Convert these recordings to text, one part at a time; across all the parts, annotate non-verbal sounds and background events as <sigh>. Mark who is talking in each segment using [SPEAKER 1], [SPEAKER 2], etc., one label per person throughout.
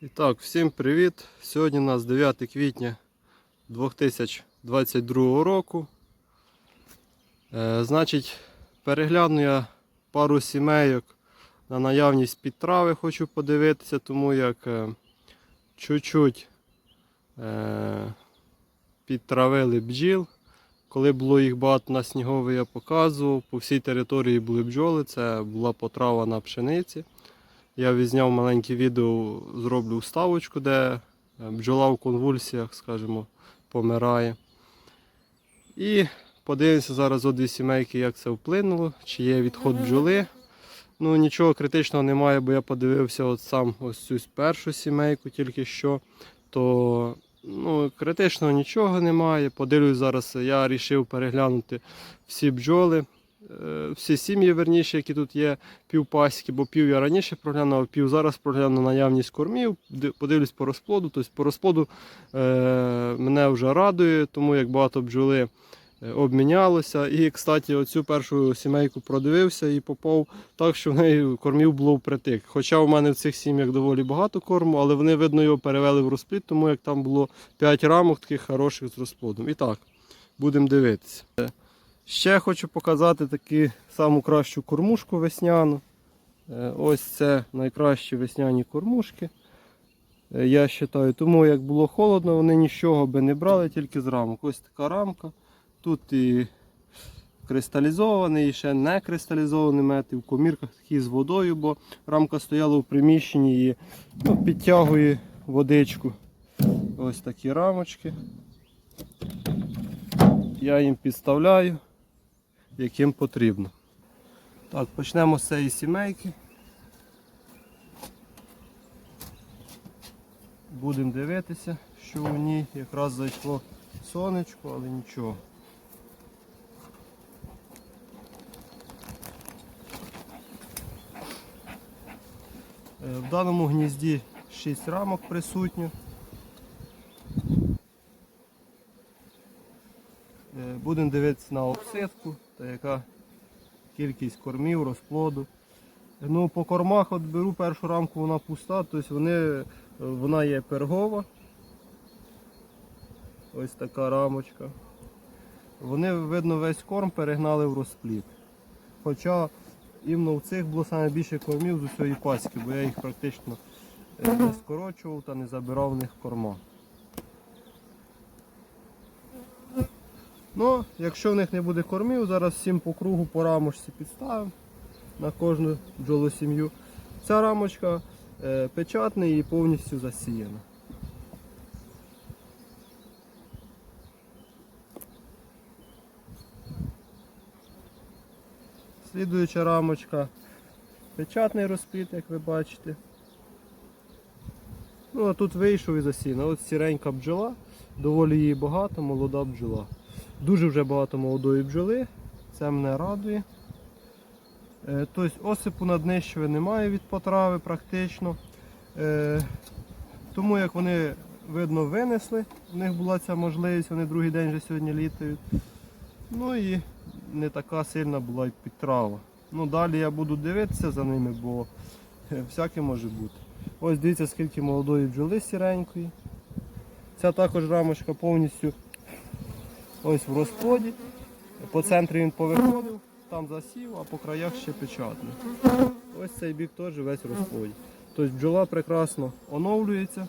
[SPEAKER 1] І так, всім привіт! Сьогодні у нас 9 квітня 2022 року. Е, значить, перегляну я пару сімейок на наявність підтрави хочу подивитися, тому як е, чуть-чуть е, підтравили бджіл. Коли було їх багато на сніговий, я показував. По всій території були бджоли, це була потрава на пшениці. Я відзняв маленьке відео, зроблю вставочку, де е, бджола в конвульсіях, скажімо, помирає. І подивимося зараз о дві сімейки, як це вплинуло, чи є відход бджоли. Ну, нічого критичного немає, бо я подивився от сам ось цю першу сімейку тільки що. То ну, критичного нічого немає. Подивлюсь зараз, я вирішив переглянути всі бджоли. Е, Всі сім'ї, верніше, які тут є, півпасіки, бо пів я раніше проглянув, пів зараз прогляну наявність кормів, подивлюсь по розплоду. Тобто по розплоду е, мене вже радує, тому як багато бджоли е, обмінялося. І, кстати, оцю першу сімейку продивився і попав так, що в неї кормів було впритик. Хоча в мене в цих сім'ях доволі багато корму, але вони, видно, його перевели в розплід, тому як там було 5 рамок таких хороших з розплодом. І так, будемо дивитися. Ще хочу показати таку саму кращу кормушку весняну. Е, Ось це найкращі весняні кормушки. Е, Я вважаю, тому як було холодно, вони нічого би не брали, тільки з рамок. Ось така рамка. Тут і кристалізований, і ще не кристалізований мед, і в комірках такі з водою, бо рамка стояла в приміщенні і ну, підтягує водичку. Ось такі рамочки. Я їм підставляю яким потрібно. Так, почнемо з цієї сімейки. Будемо дивитися, що у ній якраз зайшло сонечко, але нічого. Е, В даному гнізді 6 рамок присутньо. Е, Будемо дивитися на обсидку та яка кількість кормів, розплоду. Ну, по кормах от беру першу рамку, вона пуста, тобто вони, е, вона є пергова. Ось така рамочка. Вони, видно, весь корм перегнали в розплід. Хоча іменно в цих було найбільше кормів з усієї пасіки, бо я їх практично е, не скорочував та не забирав в них корма. Ну, якщо в них не буде кормів, зараз всім по кругу по рамочці підставимо на кожну бджолосім'ю. Ця рамочка е, печатна і повністю засіяна. Слідуюча рамочка печатний розплід, як ви бачите. Ну, а тут вийшов і засіяна. От сіренька бджола, доволі її багато, молода бджола. Дуже вже багато молодої бджоли, це мене радує. Тобто осипу на днищеві немає від потрави практично. Е, Тому як вони видно винесли, в них була ця можливість, вони другий день вже сьогодні літають. Ну і не така сильна була й підтрава. Ну далі я буду дивитися за ними, бо е, всяке може бути. Ось дивіться, скільки молодої бджоли сіренької. Ця також рамочка повністю ось в розплоді. По центрі він повиходив, там засів, а по краях ще печатний. Ось цей бік теж весь в розплоді. Тобто бджола прекрасно оновлюється.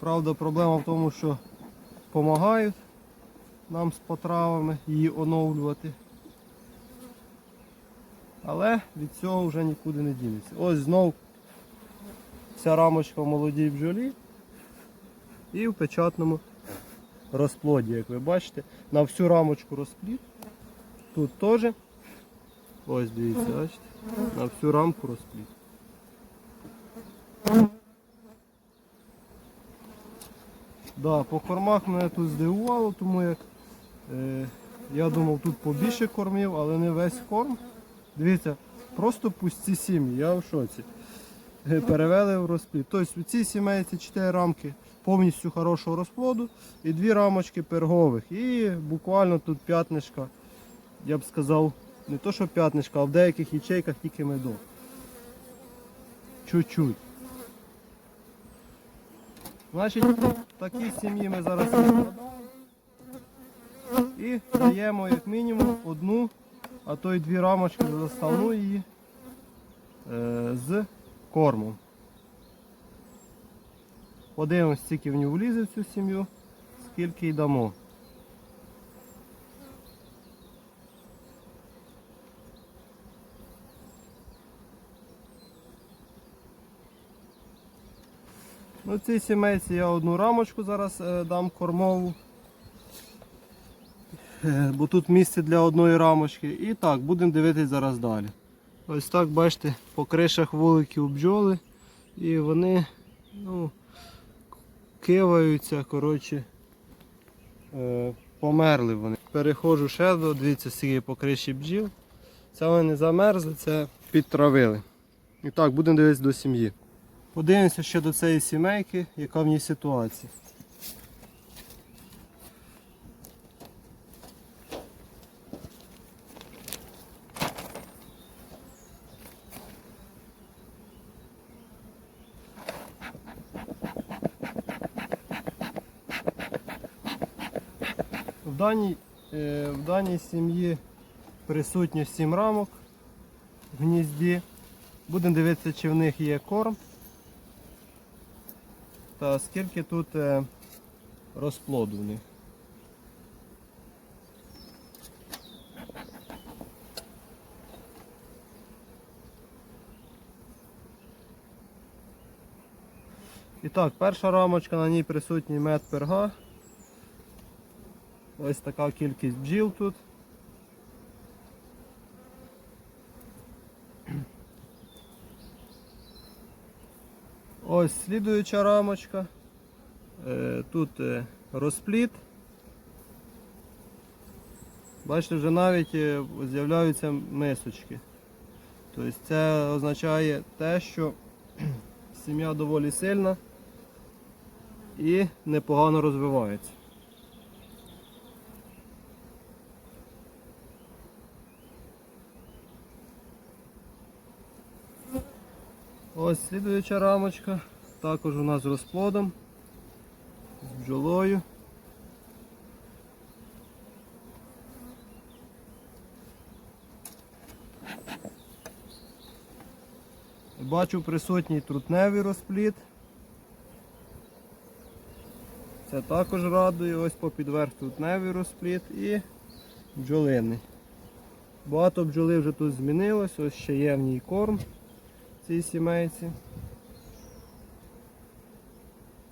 [SPEAKER 1] Правда, проблема в тому, що допомагають нам з потравами її оновлювати. Але від цього вже нікуди не дінеться. Ось знов ця рамочка в молодій бджолі і в печатному розплоді, як ви бачите, на всю рамочку розплід. Тут теж. Ось дивіться, бачите, на всю рамку розплід. Да, по кормах мене тут здивувало, тому як е, я думав тут побільше кормів, але не весь корм. Дивіться, просто пусті сім'ї, я в шоці. Е, Перевели в розплід. Тобто у цій сімейці 4 рамки повністю хорошого розплоду і дві рамочки пергових. І буквально тут п'ятнишка, я б сказав, не то що п'ятнишка, а в деяких ячейках тільки медок. Чуть-чуть. Значить, такі сім'ї ми зараз відкладаємо і даємо як мінімум одну, а то й дві рамочки за заставну її е, з кормом. Подивимось, скільки в нього влізе в цю сім'ю, скільки й дамо. Ну, цій сімейці я одну рамочку зараз е, дам кормову. Е, Бо тут місце для одної рамочки. І так, будемо дивитись зараз далі. Ось так, бачите, по кришах вуликів бджоли. І вони ну, киваються, коротше, е, померли вони. Переходжу ще до, дивіться, скільки по криші бджіл. Це вони не замерзли, це підтравили. І так, будемо дивитися до сім'ї. Подивимося ще до цієї сімейки, яка в ній ситуація. В даній, е, в даній сім'ї присутні 7 рамок в гнізді. Будемо дивитися, чи в них є корм. Та скільки тут е, розплоду в них. І так, перша рамочка, на ній присутній мед перга. Ось така кількість бджіл тут. Ось слідуюча рамочка. Е, Тут е, розпліт. Бачите, вже навіть е, з'являються мисочки. Тобто це означає те, що <clears throat> сім'я доволі сильна і непогано розвивається. Ось слідуюча рамочка. Також у нас з розплодом, з бджолою. Бачу присутній трутневий розплід. Це також радує, ось по підверх трутневий розплід і бджолиний. Багато бджоли вже тут змінилось, ось ще є в ній корм цій сімейці.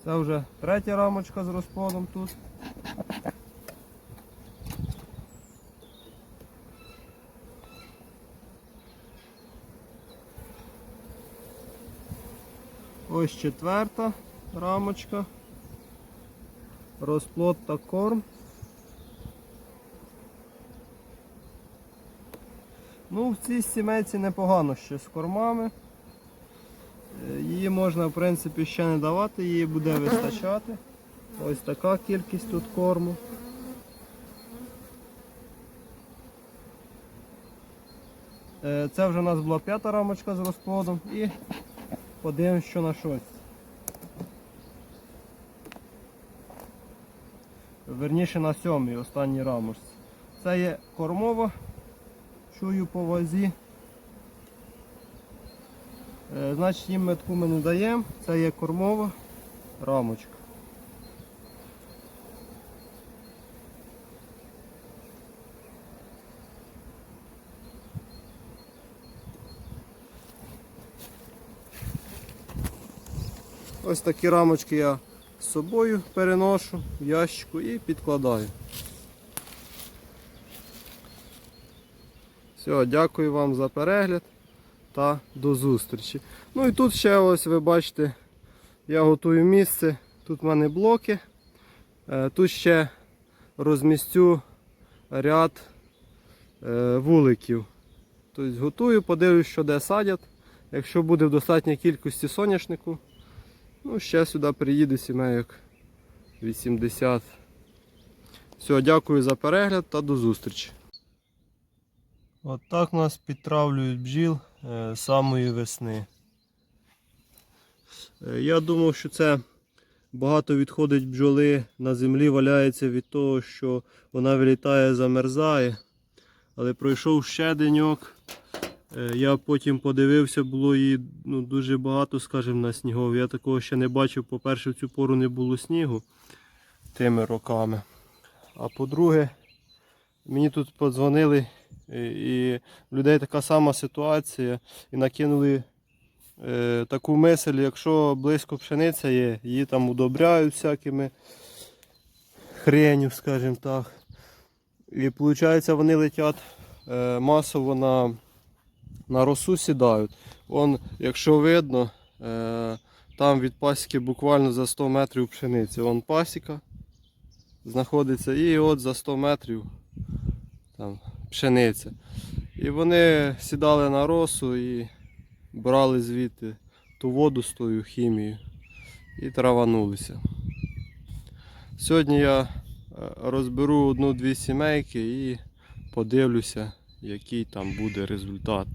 [SPEAKER 1] Це вже третя рамочка з розплодом тут. Ось четверта рамочка. Розплод та корм. Ну, в цій сімейці непогано ще з кормами. Її можна в принципі ще не давати, її буде вистачати. Ось така кількість тут корму. Е, Це вже у нас була п'ята рамочка з розплодом і подивимось, що на щось. Верніше на сьомій останній рамочці. Це є кормова, чую по вазі. Е, Значить їм метку ми не даємо, це є кормова рамочка. Ось такі рамочки я з собою переношу в ящику і підкладаю. Все, дякую вам за перегляд та до зустрічі. Ну і тут ще ось ви бачите, я готую місце. Тут в мене блоки. Е, Тут ще розмістю ряд е, вуликів. Тобто готую, подивлюсь, що де садять. Якщо буде в достатній кількості соняшнику, ну ще сюди приїде сімейок 80. Все, дякую за перегляд та до зустрічі. От так нас підтравлюють бджіл е, з самої весни. Е, Я думав, що це багато відходить бджоли на землі, валяється від того, що вона вилітає, замерзає. Але пройшов ще деньок. Е, Я потім подивився, було її ну, дуже багато, скажімо, на снігові. Я такого ще не бачив. По-перше, в цю пору не було снігу тими роками. А по-друге, мені тут подзвонили, і, в людей така сама ситуація, і накинули е, таку мисль, якщо близько пшениця є, її там удобряють всякими хреню, скажімо так. І виходить, вони летять е, масово на, на росу сідають. Он, якщо видно, е, там від пасіки буквально за 100 метрів пшениці. Вон пасіка знаходиться і от за 100 метрів там, пшениця. І вони сідали на росу і брали звідти ту воду з тою хімією і траванулися. Сьогодні я е, розберу одну-дві сімейки і подивлюся, який там буде результат.